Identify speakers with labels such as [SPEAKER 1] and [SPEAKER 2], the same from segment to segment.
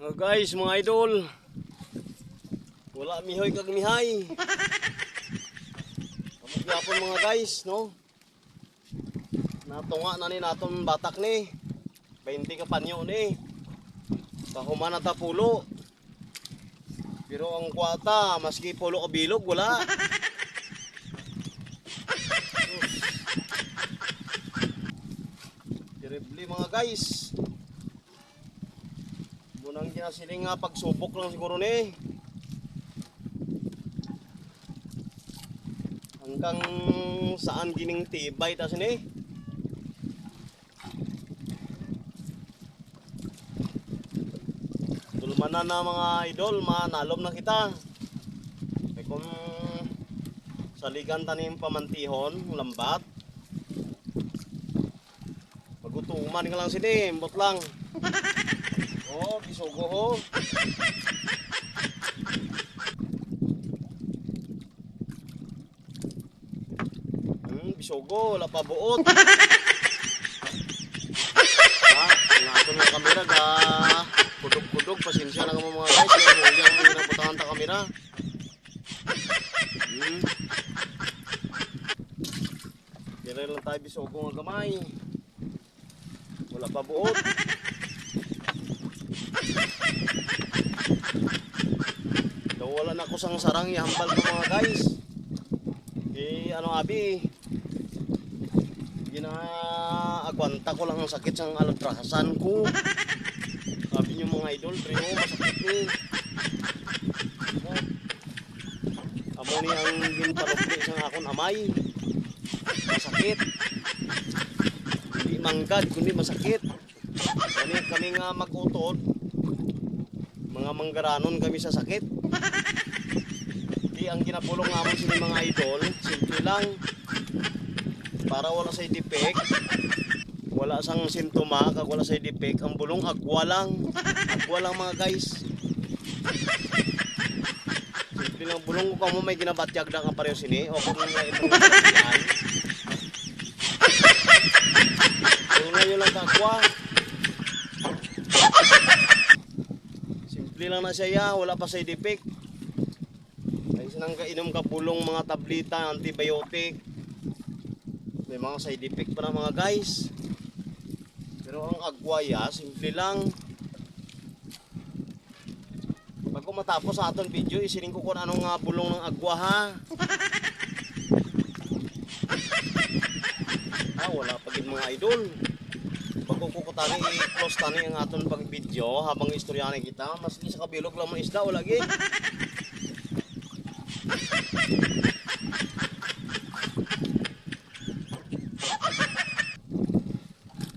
[SPEAKER 1] Oh guys, mga idol. Wala mihoy kag mihay. Kamot mga guys, no? Natunga na ni naton batak ni. 20 ka panyo ni. Kahuman na pulo. Pero ang kwata, maski pulo ka bilog, wala. Terrible mga guys. Munang kinasiling nga pagsubok lang siguro ni. Hanggang saan gining tibay tas ni. Dulmanan na mga idol, manalom na kita. Kaya kung saligan tanim pamantihon, lambat. Magutuman ka lang sini, mbot lang. Oh, bisugo ho. Hmm, bisugo, buot. ha, nga ito ng kamera ga kudog-kudog, pasensya na ka mo mga guys. Kaya hindi ang ginaputahan ta kamera. Hmm. Dire lang tayo bisugo nga gamay. Wala pa buot. Daw wala na ko sang sarang ihambal ko mga guys. Eh ano abi? Gina agwanta ko lang ang sakit sang alatrasan ko. Sabi niyo mga idol, primo masakit ni. Oh. Amo ni ang ginpalokli sang akon amay. Masakit. Hindi manggad, kundi masakit. Kani kami nga mag-utod, mga manggaranon kami sa sakit. Di ang ginapulong namon sini mga idol, simple lang. Para wala sa defect, wala sang sintoma, kag wala sa defect, ang bulong agwa lang. Agwa lang mga guys. Simple lang bulong ko kamo may ginabatyag na ka pareho sini, o kung nga itong kailangan. Kung ngayon lang kakwa. Simple lang na siya ya, wala pa side effect. Ay sinang kainom ka pulong mga tablita, antibiotic. May mga side effect pa na mga guys. Pero ang agwaya, simple lang. Bago matapos sa aton video, isiling ko kung anong nga bulong ng agwa ha. Ah, wala pa gid mga idol. Bago ko ko tani i-close tani ang aton pag video habang istoryahan kita, maski sa kabilog lang mga isda wala gid.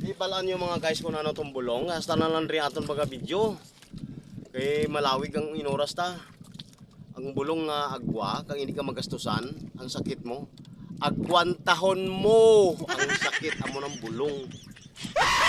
[SPEAKER 1] Di balaan yung mga guys kung ano tong bulong, hasta na lang rin aton pag video. Kay malawig ang inoras ta. Ang bulong nga agwa, kang hindi ka magastusan, ang sakit mo. Agwantahon mo ang sakit amo ng bulong.